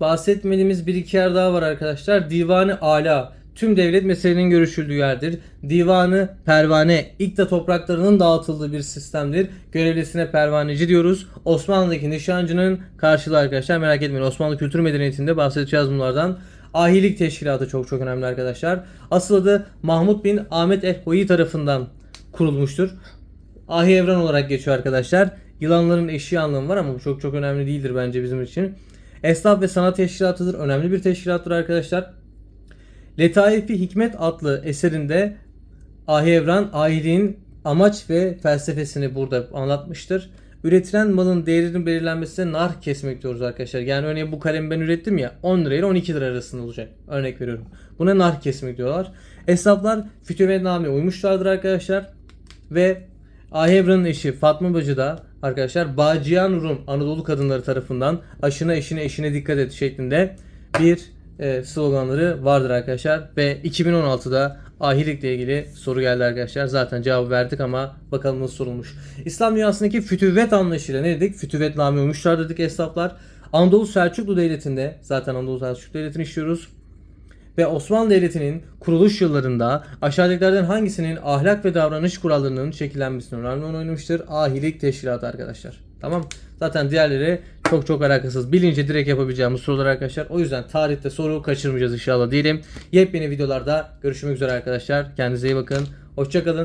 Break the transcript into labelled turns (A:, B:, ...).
A: bahsetmediğimiz bir iki yer daha var arkadaşlar. Divanı Ala tüm devlet meselelerinin görüşüldüğü yerdir. Divanı Pervane ilk de topraklarının dağıtıldığı bir sistemdir. Görevlisine pervaneci diyoruz. Osmanlı'daki nişancının karşılığı arkadaşlar merak etmeyin. Osmanlı kültür medeniyetinde bahsedeceğiz bunlardan. Ahilik teşkilatı çok çok önemli arkadaşlar. Asıl adı Mahmut bin Ahmet el-Hoyi tarafından kurulmuştur. Ahi Evran olarak geçiyor arkadaşlar. Yılanların eşiği anlamı var ama bu çok çok önemli değildir bence bizim için. Esnaf ve sanat teşkilatıdır. Önemli bir teşkilattır arkadaşlar. Letaifi Hikmet adlı eserinde Ahi Evran amaç ve felsefesini burada anlatmıştır. Üretilen malın değerinin belirlenmesine nar kesmek diyoruz arkadaşlar. Yani örneğin bu kalemi ben ürettim ya 10 lira ile 12 lira arasında olacak. Örnek veriyorum. Buna nar kesmek diyorlar. Esnaflar fütüvenname uymuşlardır arkadaşlar. Ve Ahi Evran'ın eşi Fatma Bacı da arkadaşlar Bağcıyan Rum Anadolu kadınları tarafından aşına eşine eşine dikkat et şeklinde bir e, sloganları vardır arkadaşlar. Ve 2016'da ahilikle ilgili soru geldi arkadaşlar. Zaten cevabı verdik ama bakalım nasıl sorulmuş. İslam dünyasındaki fütüvvet anlayışıyla ne dedik? Fütüvvetname uymuşlar dedik esnaflar. Anadolu Selçuklu Devleti'nde zaten Anadolu Selçuklu Devleti'ni işliyoruz ve Osmanlı Devleti'nin kuruluş yıllarında aşağıdakilerden hangisinin ahlak ve davranış kurallarının şekillenmesine önemli rol oynamıştır? Ahilik teşkilatı arkadaşlar. Tamam. Zaten diğerleri çok çok alakasız. Bilince direkt yapabileceğimiz sorular arkadaşlar. O yüzden tarihte soru kaçırmayacağız inşallah diyelim. Yepyeni videolarda görüşmek üzere arkadaşlar. Kendinize iyi bakın. Hoşçakalın.